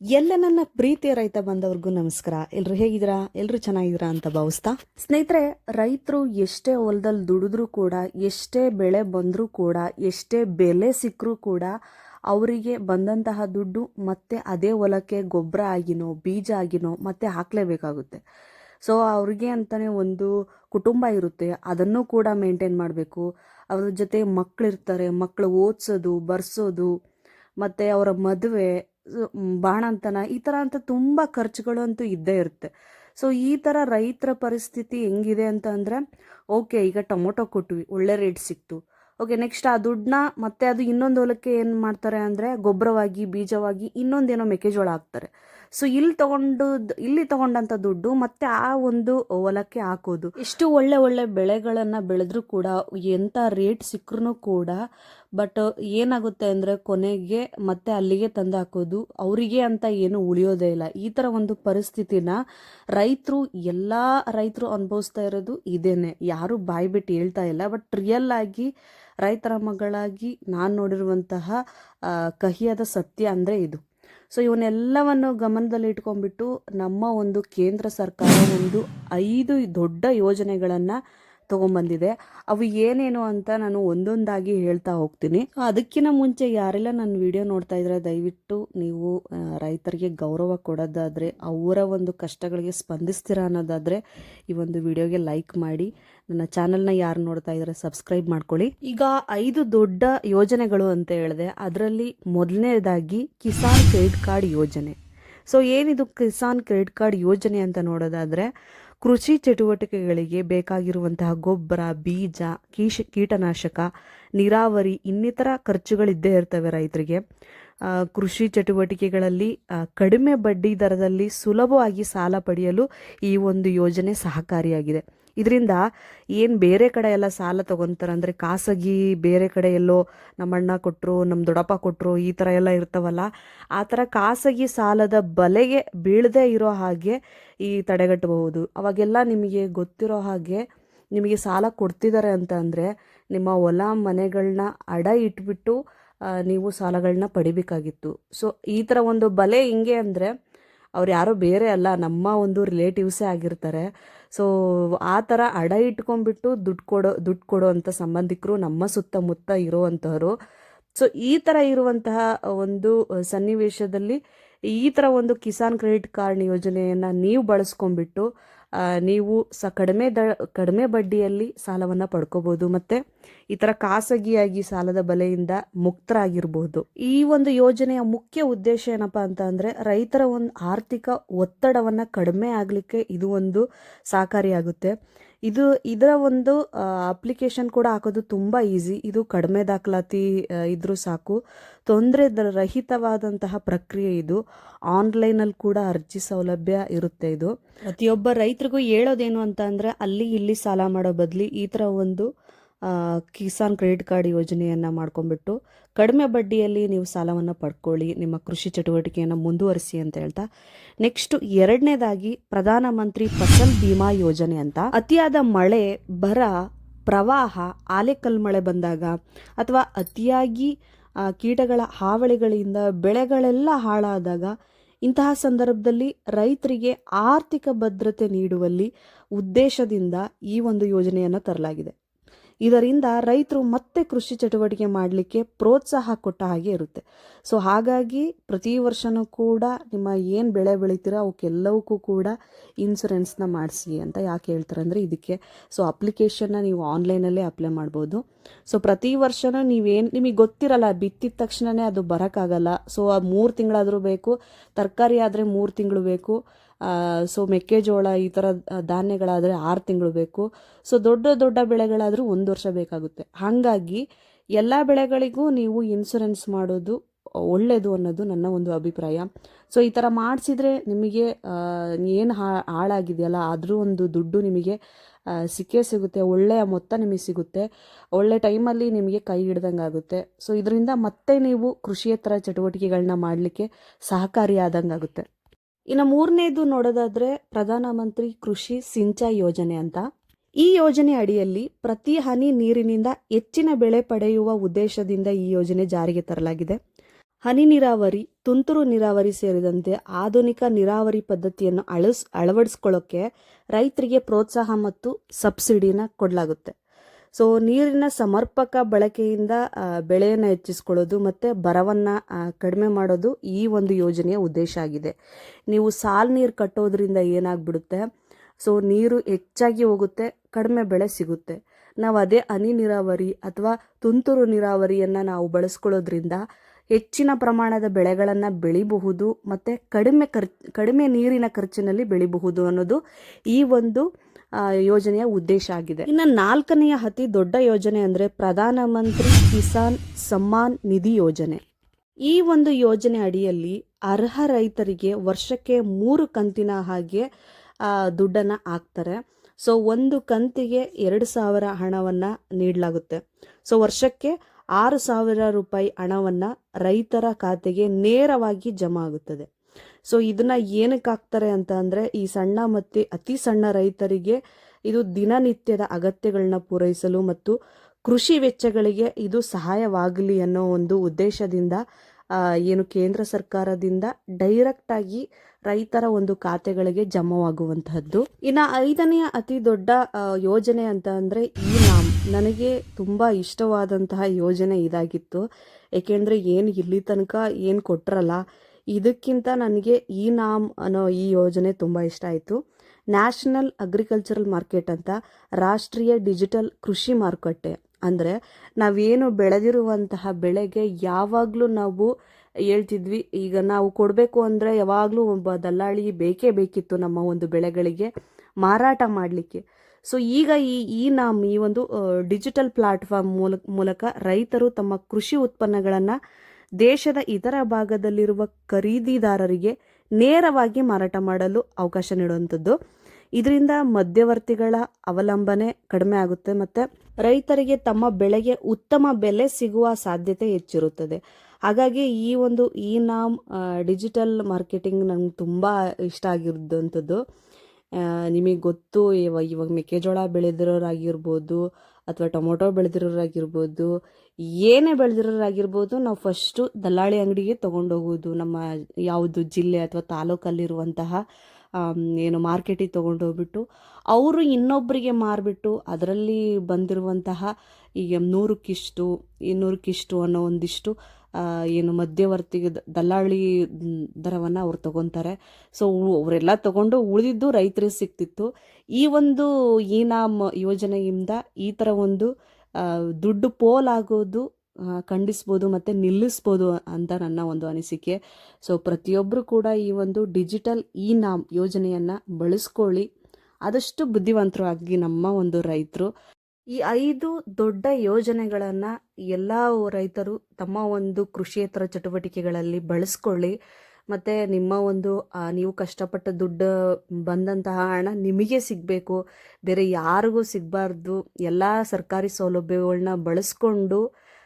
ಎಲ್ಲ ನನ್ನ ಪ್ರೀತಿಯ ರೈತ ಬಂದವ್ರಿಗೂ ನಮಸ್ಕಾರ. ಎಲ್ರು ಹೇಗಿದ್ದೀರಾ? ಎಲ್ರು ಚೆನ್ನಾಗಿದ್ದೀರಾ ಅಂತ ಭಾವಿಸ್ತಾ? ಸ್ನೇಹಿತರೆ, ರೈತರು ಎಷ್ಟೇ ಹೊಲದಲ್ಲಿ ದುಡಿದ್ರೂ ಕೂಡ, ಎಷ್ಟೇ ಬೆಳೆ ಬಂದರೂ ಕೂಡ, ಎಷ್ಟೇ ಬೆಲೆ ಸಿಕ್ಕರೂ ಕೂಡ, ಅವರಿಗೆ ಬಂದಂತಹ ದುಡ್ಡು ಮತ್ತೆ ಅದೇ ಹೊಲಕ್ಕೆ ಗೊಬ್ಬರ ಆಗಿನೋ, ಬೀಜ ಆಗಿನೋ ಮತ್ತೆ ಹಾಕಲೇಬೇಕಾಗುತ್ತೆ. ಸೊ ಅವ್ರಿಗೆ ಅಂತಲೇ ಒಂದು ಕುಟುಂಬ ಇರುತ್ತೆ. ಅದನ್ನು ಕೂಡ ಮೇಂಟೈನ್ ಮಾಡಬೇಕು. ಅವ್ರ ಜೊತೆ ಮಕ್ಕಳಿರ್ತಾರೆ ಮಕ್ಕಳು ಓದಿಸೋದು, ಬರ್ಸೋದು, ಮತ್ತು ಅವರ ಮದುವೆ ಬಾಣಂತನ ಈ ಥರ ಅಂತ ತುಂಬ ಖರ್ಚುಗಳು ಅಂತೂ ಇದ್ದೇ ಇರುತ್ತೆ. ಸೊ ಈ ಥರ ರೈತರ ಪರಿಸ್ಥಿತಿ ಹೆಂಗಿದೆ ಅಂತ ಅಂದರೆ ಓಕೆ ಈಗ ಟೊಮೊಟೊ ಕೊಟ್ವಿ, ಒಳ್ಳೆ ರೇಟ್ ಸಿಕ್ತು. ಓಕೆ ನೆಕ್ಸ್ಟ್ ಆ ದುಡ್ಡನ್ನ ಮತ್ತೆ ಅದು ಇನ್ನೊಂದು ಹೊಲಕ್ಕೆ ಏನು ಮಾಡ್ತಾರೆ ಅಂದರೆ, ಗೊಬ್ಬರವಾಗಿ, ಬೀಜವಾಗಿ ಇನ್ನೊಂದೇನೋ ಮೆಕ್ಕೆಜೋಳ ಹಾಕ್ತಾರೆ. ಸೊ ಇಲ್ಲಿ ತಗೊಂಡು, ಇಲ್ಲಿ ತಗೊಂಡಂತ ದುಡ್ಡು ಮತ್ತೆ ಆ ಒಂದು ಹೊಲಕ್ಕೆ ಹಾಕೋದು. ಎಷ್ಟು ಒಳ್ಳೆ ಒಳ್ಳೆ ಬೆಳೆಗಳನ್ನು ಬೆಳೆದ್ರೂ ಕೂಡ ಎಂಥ ರೇಟ್ ಸಿಕ್ಕರೂ ಕೂಡ ಬಟ್ ಏನಾಗುತ್ತೆ ಅಂದರೆ ಕೊನೆಗೆ ಮತ್ತೆ ಅಲ್ಲಿಗೆ ತಂದು ಹಾಕೋದು. ಅವರಿಗೆ ಅಂತ ಏನು ಉಳಿಯೋದೇ ಇಲ್ಲ. ಈ ಥರ ಒಂದು ಪರಿಸ್ಥಿತಿನ ರೈತರು, ಎಲ್ಲ ರೈತರು ಅನುಭವಿಸ್ತಾ ಇರೋದು ಇದೇನೆ. ಯಾರು ಬಾಯಿ ಬಿಟ್ಟು ಹೇಳ್ತಾ ಇಲ್ಲ ಬಟ್ ರಿಯಲ್ ಆಗಿ ರೈತರ ಮಗಳಾಗಿ ನಾನು ನೋಡಿರುವಂತಹ ಕಹಿಯಾದ ಸತ್ಯ ಅಂದರೆ ಇದು. ಸೊ ಇವನ್ನೆಲ್ಲವನ್ನು ಗಮನದಲ್ಲಿ ಇಟ್ಕೊಂಡ್ಬಿಟ್ಟು ನಮ್ಮ ಒಂದು ಕೇಂದ್ರ ಸರ್ಕಾರ ಒಂದು ಐದು ದೊಡ್ಡ ಯೋಜನೆಗಳನ್ನು ತಗೊಂಬಂದಿದೆ. ಅವು ಏನೇನು ಅಂತ ನಾನು ಒಂದೊಂದಾಗಿ ಹೇಳ್ತಾ ಹೋಗ್ತೀನಿ. ಅದಕ್ಕಿಂತ ಮುಂಚೆ ಯಾರೆಲ್ಲ ನನ್ನ ವಿಡಿಯೋ ನೋಡ್ತಾ ಇದ್ರೆ ದಯವಿಟ್ಟು ನೀವು ರೈತರಿಗೆ ಗೌರವ ಕೊಡೋದಾದರೆ, ಅವರ ಒಂದು ಕಷ್ಟಗಳಿಗೆ ಸ್ಪಂದಿಸ್ತೀರಾ ಅನ್ನೋದಾದರೆ ಈ ಒಂದು ವಿಡಿಯೋಗೆ ಲೈಕ್ ಮಾಡಿ. ನನ್ನ ಚಾನಲ್ನ ಯಾರು ನೋಡ್ತಾ ಇದ್ದಾರೆ ಸಬ್ಸ್ಕ್ರೈಬ್ ಮಾಡ್ಕೊಳ್ಳಿ. ಈಗ ಐದು ದೊಡ್ಡ ಯೋಜನೆಗಳು ಅಂತ ಹೇಳಿದೆ. ಅದರಲ್ಲಿ ಮೊದಲನೇದಾಗಿ ಕಿಸಾನ್ ಕ್ರೆಡಿಟ್ ಕಾರ್ಡ್ ಯೋಜನೆ. ಸೊ ಏನಿದು ಕಿಸಾನ್ ಕ್ರೆಡಿಟ್ ಕಾರ್ಡ್ ಯೋಜನೆ ಅಂತ ನೋಡೋದಾದರೆ ಕೃಷಿ ಚಟುವಟಿಕೆಗಳಿಗೆ ಬೇಕಾಗಿರುವಂತಹ ಗೊಬ್ಬರ, ಬೀಜ, ಕೀಶ, ಕೀಟನಾಶಕ, ನೀರಾವರಿ, ಇನ್ನಿತರ ಖರ್ಚುಗಳಿದ್ದೇ ಇರ್ತವೆ ರೈತರಿಗೆ. ಕೃಷಿ ಚಟುವಟಿಕೆಗಳಲ್ಲಿ ಕಡಿಮೆ ಬಡ್ಡಿ ದರದಲ್ಲಿ ಸುಲಭವಾಗಿ ಸಾಲ ಪಡೆಯಲು ಈ ಒಂದು ಯೋಜನೆ ಸಹಕಾರಿಯಾಗಿದೆ. ಇದರಿಂದ ಏನು ಬೇರೆ ಕಡೆ ಎಲ್ಲ ಸಾಲ ತಗೊಂತಾರೆ ಅಂದರೆ ಖಾಸಗಿ ಬೇರೆ ಕಡೆ ಎಲ್ಲೋ ನಮ್ಮ ಅಣ್ಣ ಕೊಟ್ಟರು ನಮ್ಮ ದೊಡ್ಡಪ್ಪ ಕೊಟ್ಟರು ಈ ಥರ ಎಲ್ಲ ಇರ್ತಾವಲ್ಲ, ಆ ಥರ ಖಾಸಗಿ ಸಾಲದ ಬಲೆಗೆ ಬೀಳದೇ ಇರೋ ಹಾಗೆ ಈ ತಡೆಗಟ್ಟಬಹುದು. ಅವಾಗೆಲ್ಲ ನಿಮಗೆ ಗೊತ್ತಿರೋ ಹಾಗೆ ನಿಮಗೆ ಸಾಲ ಕೊಡ್ತಿದ್ದಾರೆ ಅಂತ ಅಂದರೆ ನಿಮ್ಮ ಹೊಲ ಮನೆಗಳನ್ನ ಅಡ ಇಟ್ಬಿಟ್ಟು ನೀವು ಸಾಲಗಳನ್ನ ಪಡಿಬೇಕಾಗಿತ್ತು. ಸೊ ಈ ಥರ ಒಂದು ಬಲೆ ಹಿಂಗೆ ಅಂದರೆ ಅವ್ರು ಯಾರೋ ಬೇರೆ ಅಲ್ಲ, ನಮ್ಮ ಒಂದು ರಿಲೇಟಿವ್ಸೇ ಆಗಿರ್ತಾರೆ. ಸೊ ಆ ಥರ ಅಡ ಇಟ್ಕೊಂಡ್ಬಿಟ್ಟು ದುಡ್ಡು ಕೊಡೋ ದುಡ್ಡು ಕೊಡೋ ಸಂಬಂಧಿಕರು ನಮ್ಮ ಸುತ್ತಮುತ್ತ ಇರೋವಂಥವ್ರು ಸೊ ಈ ಥರ ಇರುವಂತಹ ಒಂದು ಸನ್ನಿವೇಶದಲ್ಲಿ ಈ ಥರ ಒಂದು ಕಿಸಾನ್ ಕ್ರೆಡಿಟ್ ಕಾರ್ಡ್ ಯೋಜನೆಯನ್ನು ನೀವು ಬಳಸ್ಕೊಂಡ್ಬಿಟ್ಟು ನೀವು ಸ ಕಡಿಮೆ ದ, ಕಡಿಮೆ ಬಡ್ಡಿಯಲ್ಲಿ ಸಾಲವನ್ನು ಪಡ್ಕೋಬೋದು ಮತ್ತು ಈ ಥರ ಖಾಸಗಿಯಾಗಿ ಸಾಲದ ಬಲೆಯಿಂದ ಮುಕ್ತರಾಗಿರ್ಬೋದು. ಈ ಒಂದು ಯೋಜನೆಯ ಮುಖ್ಯ ಉದ್ದೇಶ ಏನಪ್ಪ ಅಂತ ರೈತರ ಒಂದು ಆರ್ಥಿಕ ಒತ್ತಡವನ್ನು ಕಡಿಮೆ ಆಗಲಿಕ್ಕೆ ಇದು ಒಂದು ಸಹಕಾರಿಯಾಗುತ್ತೆ. ಇದು ಇದರ ಒಂದು ಅಪ್ಲಿಕೇಶನ್ ಕೂಡ ಹಾಕೋದು ತುಂಬ ಈಸಿ ಇದು ಕಡಿಮೆ ದಾಖಲಾತಿ ಇದ್ರೂ ಸಾಕು. ತೊಂದರೆ ರಹಿತವಾದಂತಹ ಪ್ರಕ್ರಿಯೆ ಇದು. ಆನ್ಲೈನಲ್ಲಿ ಕೂಡ ಅರ್ಜಿ ಸೌಲಭ್ಯ ಇರುತ್ತೆ ಇದು. ಪ್ರತಿಯೊಬ್ಬ ರೈತರಿಗೂ ಹೇಳೋದೇನು ಅಂತ ಅಂದರೆ ಅಲ್ಲಿ ಇಲ್ಲಿ ಸಾಲ ಮಾಡೋ ಬದಲಿ ಈ ಥರ ಒಂದು ಕಿಸಾನ್ ಕ್ರೆಡಿಟ್ ಕಾರ್ಡ್ ಯೋಜನೆಯನ್ನು ಮಾಡ್ಕೊಂಡ್ಬಿಟ್ಟು ಕಡಿಮೆ ಬಡ್ಡಿಯಲ್ಲಿ ನೀವು ಸಾಲವನ್ನು ಪಡ್ಕೊಳ್ಳಿ, ನಿಮ್ಮ ಕೃಷಿ ಚಟುವಟಿಕೆಯನ್ನು ಮುಂದುವರಿಸಿ ಅಂತ ಹೇಳ್ತಾ, ನೆಕ್ಸ್ಟ್ ಎರಡನೇದಾಗಿ ಪ್ರಧಾನಮಂತ್ರಿ ಫಸಲ್ ಭೀಮಾ ಯೋಜನೆ ಅಂತ. ಅತಿಯಾದ ಮಳೆ, ಬರ, ಪ್ರವಾಹ ಆಲೆಕಲ್ ಮಳೆ ಬಂದಾಗ ಅಥವಾ ಅತಿಯಾಗಿ ಕೀಟಗಳ ಹಾವಳಿಗಳಿಂದ ಬೆಳೆಗಳೆಲ್ಲ ಹಾಳಾದಾಗ ಇಂತಹ ಸಂದರ್ಭದಲ್ಲಿ ರೈತರಿಗೆ ಆರ್ಥಿಕ ಭದ್ರತೆ ನೀಡುವಲ್ಲಿ ಉದ್ದೇಶದಿಂದ ಈ ಒಂದು ಯೋಜನೆಯನ್ನು ತರಲಾಗಿದೆ. ಇದರಿಂದ ರೈತರು ಮತ್ತೆ ಕೃಷಿ ಚಟುವಟಿಕೆ ಮಾಡಲಿಕ್ಕೆ ಪ್ರೋತ್ಸಾಹ ಕೊಟ್ಟ ಹಾಗೆ ಇರುತ್ತೆ. ಸೊ ಹಾಗಾಗಿ ಪ್ರತಿ ವರ್ಷನೂ ಕೂಡ ನಿಮ್ಮ ಏನು ಬೆಳೆ ಬೆಳಿತೀರೋ ಅವಕ್ಕೆಲ್ಲವಕ್ಕೂ ಕೂಡ ಇನ್ಸುರೆನ್ಸ್ನ ಮಾಡಿಸಿ ಅಂತ ಯಾಕೆ ಹೇಳ್ತಾರೆ ಅಂದರೆ ಇದಕ್ಕೆ. ಸೊ ಅಪ್ಲಿಕೇಶನ್ನ ನೀವು ಆನ್ಲೈನಲ್ಲೇ ಅಪ್ಲೈ ಮಾಡ್ಬೋದು. ಸೊ ಪ್ರತಿ ವರ್ಷನೂ ನೀವೇನು, ನಿಮಗೆ ಗೊತ್ತಿರಲ್ಲ, ಬಿತ್ತಿದ ತಕ್ಷಣವೇ ಅದು ಬರೋಕ್ಕಾಗಲ್ಲ. ಸೊ ಆ ಮೂರು ತಿಂಗಳಾದರೂ ಬೇಕು, ತರಕಾರಿ ಆದರೆ ಮೂರು ತಿಂಗಳು ಬೇಕು ಸೊ ಮೆಕ್ಕೆಜೋಳ ಈ ಥರ ಧಾನ್ಯಗಳಾದರೆ ಆರು ತಿಂಗಳು ಬೇಕು. ಸೊ ದೊಡ್ಡ ದೊಡ್ಡ ಬೆಳೆಗಳಾದರೂ ಒಂದು ವರ್ಷ ಬೇಕಾಗುತ್ತೆ. ಹಾಗಾಗಿ ಎಲ್ಲ ಬೆಳೆಗಳಿಗೂ ನೀವು ಇನ್ಸೂರೆನ್ಸ್ ಮಾಡೋದು ಒಳ್ಳೆಯದು ಅನ್ನೋದು ನನ್ನ ಒಂದು ಅಭಿಪ್ರಾಯ. ಸೊ ಈ ಥರ ಮಾಡಿಸಿದರೆ ನಿಮಗೆ ಏನು ಹಾಳಾಗಿದೆಯಲ್ಲ, ಆದರೂ ಒಂದು ದುಡ್ಡು ನಿಮಗೆ ಸಿಕ್ಕೇ ಸಿಗುತ್ತೆ, ಒಳ್ಳೆಯ ಮೊತ್ತ ನಿಮಗೆ ಸಿಗುತ್ತೆ. ಒಳ್ಳೆ ಟೈಮಲ್ಲಿ ನಿಮಗೆ ಕೈ ಹಿಡ್ದಂಗೆ ಆಗುತ್ತೆ. ಸೊ ಇದರಿಂದ ಮತ್ತೆ ನೀವು ಕೃಷಿಯೇತರ ಚಟುವಟಿಕೆಗಳನ್ನ ಮಾಡಲಿಕ್ಕೆ ಸಹಕಾರಿಯಾದಂಗೆ ಆಗುತ್ತೆ. ಇನ್ನು ಮೂರನೇದು ನೋಡೋದಾದ್ರೆ ಪ್ರಧಾನಮಂತ್ರಿ ಕೃಷಿ ಸಿಂಚಾಯಿ ಯೋಜನೆ ಅಂತ. ಈ ಯೋಜನೆ ಅಡಿಯಲ್ಲಿ ಪ್ರತಿ ಹನಿ ನೀರಿನಿಂದ ಹೆಚ್ಚಿನ ಬೆಳೆ ಪಡೆಯುವ ಉದ್ದೇಶದಿಂದ ಈ ಯೋಜನೆ ಜಾರಿಗೆ ತರಲಾಗಿದೆ. ಹನಿ ನೀರಾವರಿ, ತುಂತುರು ನೀರಾವರಿ ಸೇರಿದಂತೆ ಆಧುನಿಕ ನೀರಾವರಿ ಪದ್ಧತಿಯನ್ನು ಅಳಸ್ ಅಳವಡಿಸ್ಕೊಳ್ಳೋಕ್ಕೆ ರೈತರಿಗೆ ಪ್ರೋತ್ಸಾಹ ಮತ್ತು ಸಬ್ಸಿಡಿನ ಕೊಡಲಾಗುತ್ತೆ. ಸೊ ನೀರಿನ ಸಮರ್ಪಕ ಬಳಕೆಯಿಂದ ಬೆಳೆಯನ್ನು ಹೆಚ್ಚಿಸ್ಕೊಳ್ಳೋದು ಮತ್ತು ಬರವನ್ನು ಕಡಿಮೆ ಮಾಡೋದು ಈ ಒಂದು ಯೋಜನೆಯ ಉದ್ದೇಶ ಆಗಿದೆ. ನೀವು ಸಾಲು ನೀರು ಕಟ್ಟೋದ್ರಿಂದ ಏನಾಗ್ಬಿಡುತ್ತೆ? ಸೊ ನೀರು ಹೆಚ್ಚಾಗಿ ಹೋಗುತ್ತೆ, ಕಡಿಮೆ ಬೆಳೆ ಸಿಗುತ್ತೆ. ನಾವು ಅದೇ ಹನಿ ನೀರಾವರಿ ಅಥವಾ ತುಂತುರು ನೀರಾವರಿಯನ್ನು ನಾವು ಬಳಸ್ಕೊಳ್ಳೋದ್ರಿಂದ ಹೆಚ್ಚಿನ ಪ್ರಮಾಣದ ಬೆಳೆಗಳನ್ನು ಬೆಳಿಬಹುದು ಮತ್ತು ಕಡಿಮೆ ಖರ್ಚ್, ಕಡಿಮೆ ನೀರಿನ ಖರ್ಚಿನಲ್ಲಿ ಬೆಳಿಬಹುದು ಅನ್ನೋದು ಈ ಒಂದು ಯೋಜನೆಯ ಉದ್ದೇಶ ಆಗಿದೆ. ಇನ್ನು ನಾಲ್ಕನೆಯ ಅತಿ ದೊಡ್ಡ ಯೋಜನೆ ಅಂದರೆ ಪ್ರಧಾನಮಂತ್ರಿ ಕಿಸಾನ್ ಸಮ್ಮಾನ್ ನಿಧಿ ಯೋಜನೆ. ಈ ಒಂದು ಯೋಜನೆ ಅಡಿಯಲ್ಲಿ ಅರ್ಹ ರೈತರಿಗೆ ವರ್ಷಕ್ಕೆ ಮೂರು ಕಂತಿನ ಹಾಗೆ ದುಡ್ಡನ್ನು ಹಾಕ್ತಾರೆ. ಸೊ, ಒಂದು ಕಂತಿಗೆ ಎರಡು ಸಾವಿರ ಹಣವನ್ನು ನೀಡಲಾಗುತ್ತೆ. ಸೊ, ವರ್ಷಕ್ಕೆ ಆರು ಸಾವಿರ ರೂಪಾಯಿ ಹಣವನ್ನು ರೈತರ ಖಾತೆಗೆ ನೇರವಾಗಿ ಜಮಾ ಆಗುತ್ತದೆ. ಸೊ ಇದನ್ನ ಏನಕ್ಕೆ ಹಾಕ್ತಾರೆ ಅಂತ ಅಂದರೆ, ಈ ಸಣ್ಣ ಮತ್ತು ಅತಿ ಸಣ್ಣ ರೈತರಿಗೆ ಇದು ದಿನನಿತ್ಯದ ಅಗತ್ಯಗಳನ್ನ ಪೂರೈಸಲು ಮತ್ತು ಕೃಷಿ ವೆಚ್ಚಗಳಿಗೆ ಇದು ಸಹಾಯವಾಗಲಿ ಅನ್ನೋ ಒಂದು ಉದ್ದೇಶದಿಂದ ಏನು ಕೇಂದ್ರ ಸರ್ಕಾರದಿಂದ ಡೈರೆಕ್ಟ್ ಆಗಿ ರೈತರ ಒಂದು ಖಾತೆಗಳಿಗೆ ಜಮಾವಾಗುವಂತಹದ್ದು. ಇನ್ನು ಐದನೆಯ ಅತಿ ದೊಡ್ಡ ಯೋಜನೆ ಅಂತ ಅಂದರೆ ಈ ನಾಮ್ ನನಗೆ ತುಂಬ ಇಷ್ಟವಾದಂತಹ ಯೋಜನೆ ಇದಾಗಿತ್ತು. ಏಕೆಂದರೆ ಏನು ಇಲ್ಲಿ ತನಕ ಏನು ಕೊಟ್ರಲ್ಲ ಇದಕ್ಕಿಂತ ನನಗೆ ಈ ನಾಮ್ ಅನ್ನೋ ಈ ಯೋಜನೆ ತುಂಬ ಇಷ್ಟ ಆಯಿತು. ನ್ಯಾಷನಲ್ ಅಗ್ರಿಕಲ್ಚರಲ್ ಮಾರ್ಕೆಟ್ ಅಂತ ರಾಷ್ಟ್ರೀಯ ಡಿಜಿಟಲ್ ಕೃಷಿ ಮಾರುಕಟ್ಟೆ. ಅಂದರೆ ನಾವೇನು ಬೆಳೆದಿರುವಂತಹ ಬೆಳೆಗೆ ಯಾವಾಗಲೂ ನಾವು ಹೇಳ್ತಿದ್ವಿ, ಈಗ ನಾವು ಕೊಡಬೇಕು ಅಂದರೆ ಯಾವಾಗಲೂ ಒಬ್ಬ ದಲ್ಲಾಳಿ ಬೇಕೇ ಬೇಕಿತ್ತು ನಮ್ಮ ಒಂದು ಬೆಳೆಗಳಿಗೆ ಮಾರಾಟ ಮಾಡಲಿಕ್ಕೆ. ಸೊ ಈಗ ಈ ಈ ನಾಮ್, ಈ ಒಂದು ಡಿಜಿಟಲ್ ಪ್ಲಾಟ್ಫಾರ್ಮ್ ಮೂಲಕ ಮೂಲಕ ರೈತರು ತಮ್ಮ ಕೃಷಿ ಉತ್ಪನ್ನಗಳನ್ನು ದೇಶದ ಇತರ ಭಾಗದಲ್ಲಿರುವ ಖರೀದಿದಾರರಿಗೆ ನೇರವಾಗಿ ಮಾರಾಟ ಮಾಡಲು ಅವಕಾಶ ನೀಡುವಂಥದ್ದು. ಇದರಿಂದ ಮಧ್ಯವರ್ತಿಗಳ ಅವಲಂಬನೆ ಕಡಿಮೆ ಆಗುತ್ತೆ ಮತ್ತು ರೈತರಿಗೆ ತಮ್ಮ ಬೆಳೆಗೆ ಉತ್ತಮ ಬೆಲೆ ಸಿಗುವ ಸಾಧ್ಯತೆ ಹೆಚ್ಚಿರುತ್ತದೆ. ಹಾಗಾಗಿ ಈ ಒಂದು ಈ ನಾಮ್ ಡಿಜಿಟಲ್ ಮಾರ್ಕೆಟಿಂಗ್ ನಂಗೆ ತುಂಬ ಇಷ್ಟ ಆಗಿರೋದಂಥದ್ದು ನಿಮಗೆ ಗೊತ್ತು ಇವಾಗ ಇವಾಗ ಮೆಕ್ಕೆಜೋಳ ಬೆಳೆದಿರೋರಾಗಿರ್ಬೋದು ಅಥವಾ ಟೊಮೊಟೊ ಬೆಳೆದಿರೋರಾಗಿರ್ಬೋದು, ಏನೇ ಬೆಳೆದಿರೋರಾಗಿರ್ಬೋದು, ನಾವು ಫಸ್ಟು ದಲ್ಲಾಳಿ ಅಂಗಡಿಗೆ ತೊಗೊಂಡೋಗೋದು, ನಮ್ಮ ಯಾವುದು ಜಿಲ್ಲೆ ಅಥವಾ ತಾಲೂಕಲ್ಲಿರುವಂತಹ ಏನು ಮಾರ್ಕೆಟಿಗೆ ತೊಗೊಂಡೋಗ್ಬಿಟ್ಟು, ಅವರು ಇನ್ನೊಬ್ಬರಿಗೆ ಮಾರಿಬಿಟ್ಟು ಅದರಲ್ಲಿ ಬಂದಿರುವಂತಹ, ಈಗ ನೂರಕ್ಕಿಷ್ಟು ಇನ್ನೂರಕ್ಕಿಷ್ಟು ಅನ್ನೋ ಒಂದಿಷ್ಟು ಏನು ಮಧ್ಯವರ್ತಿ ದಲ್ಲಾಳಿ ದರವನ್ನು ಅವ್ರು ತಗೊತಾರೆ. ಸೊ ಅವರೆಲ್ಲ ತಗೊಂಡು ಉಳಿದಿದ್ದು ರೈತರಿಗೆ ಸಿಗ್ತಿತ್ತು. ಈ ಒಂದು ಈ ನಾಮ್ ಯೋಜನೆಯಿಂದ ಈ ಥರ ಒಂದು ದುಡ್ಡು ಪೋಲಾಗೋದು ಆಗೋದು ಖಂಡಿಸ್ಬೋದು ಮತ್ತು ನಿಲ್ಲಿಸ್ಬೋದು ಅಂತ ನನ್ನ ಒಂದು ಅನಿಸಿಕೆ. ಸೊ ಪ್ರತಿಯೊಬ್ಬರು ಕೂಡ ಈ ಒಂದು ಡಿಜಿಟಲ್ ಇ ನಾಮ್, ಯೋಜನೆಯನ್ನು ಬಳಸ್ಕೊಳ್ಳಿ. ಆದಷ್ಟು ಬುದ್ಧಿವಂತರು ಆಗಿ ನಮ್ಮ ಒಂದು ರೈತರು. ಈ ಐದು ದೊಡ್ಡ ಯೋಜನೆಗಳನ್ನು ಎಲ್ಲ ರೈತರು ತಮ್ಮ ಒಂದು ಕೃಷಿಯೇತರ ಚಟುವಟಿಕೆಗಳಲ್ಲಿ ಬಳಸ್ಕೊಳ್ಳಿ. ಮತ್ತು ನಿಮ್ಮ ಒಂದು ನೀವು ಕಷ್ಟಪಟ್ಟ ದುಡ್ಡು ಬಂದಂತಹ ಹಣ ನಿಮಗೆ ಸಿಗಬೇಕು. ಬೇರೆ ಯಾರಿಗೂ ಸಿಗಬಾರ್ದು. ಎಲ್ಲ ಸರ್ಕಾರಿ ಸೌಲಭ್ಯಗಳನ್ನ ಬಳಸ್ಕೊಂಡು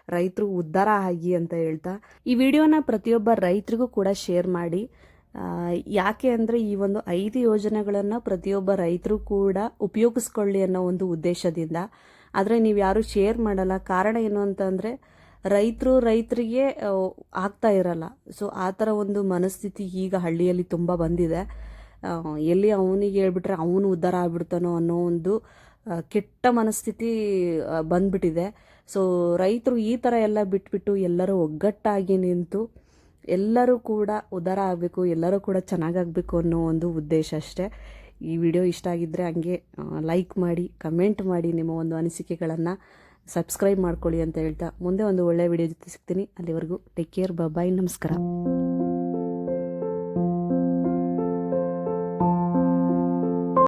ರೈತರು ಉದ್ಧಾರ ಆಗಿ ಅಂತ ಹೇಳ್ತಾ. ಈ ವಿಡಿಯೋನ ಪ್ರತಿಯೊಬ್ಬ ರೈತರಿಗೂ ಕೂಡ ಶೇರ್ ಮಾಡಿ. ಯಾಕೆ ಅಂದರೆ ಈ ಒಂದು ಐದು ಯೋಜನೆಗಳನ್ನು ಪ್ರತಿಯೊಬ್ಬ ರೈತರು ಕೂಡ ಉಪಯೋಗಿಸ್ಕೊಳ್ಳಿ ಅನ್ನೋ ಒಂದು ಉದ್ದೇಶದಿಂದ. ಆದರೆ ನೀವು ಯಾರೂ ಶೇರ್ ಮಾಡಲ್ಲ. ಕಾರಣ ಏನು ಅಂತಂದರೆ ರೈತರು ರೈತರಿಗೆ ಆಗ್ತಾ ಇರಲ್ಲ. ಸೊ ಆ ಥರ ಒಂದು ಮನಸ್ಥಿತಿ ಈಗ ಹಳ್ಳಿಯಲ್ಲಿ ತುಂಬ ಬಂದಿದೆ. ಎಲ್ಲಿ ಅವನಿಗೆ ಹೇಳ್ಬಿಟ್ರೆ ಅವನು ಉದ್ಧಾರ ಆಗ್ಬಿಡ್ತಾನೋ ಅನ್ನೋ ಒಂದು ಕೆಟ್ಟ ಮನಸ್ಥಿತಿ ಬಂದ್ಬಿಟ್ಟಿದೆ. ಸೊ ರೈತರು ಈ ಥರ ಎಲ್ಲ ಬಿಟ್ಬಿಟ್ಟು ಎಲ್ಲರೂ ಒಗ್ಗಟ್ಟಾಗಿ ನಿಂತು ಎಲ್ಲರೂ ಕೂಡ ಉದಾರ ಆಗಬೇಕು, ಎಲ್ಲರೂ ಕೂಡ ಚೆನ್ನಾಗಾಗಬೇಕು ಅನ್ನೋ ಒಂದು ಉದ್ದೇಶ ಅಷ್ಟೇ. ಈ ವಿಡಿಯೋ ಇಷ್ಟ ಆಗಿದ್ದರೆ ಹಂಗೆ ಲೈಕ್ ಮಾಡಿ ಕಮೆಂಟ್ ಮಾಡಿ ನಿಮ್ಮ ಒಂದು ಅನಿಸಿಕೆಗಳನ್ನು ಸಬ್ಸ್ಕ್ರೈಬ್ ಮಾಡ್ಕೊಳ್ಳಿ ಅಂತ ಹೇಳ್ತಾ ಮುಂದೆ ಒಂದು ಒಳ್ಳೆಯ ವಿಡಿಯೋ ಜೊತೆ ಸಿಗ್ತೀನಿ. ಅಲ್ಲಿವರೆಗೂ ಟೇಕ್ ಕೇರ್ ಬಾಯ್ ನಮಸ್ಕಾರ.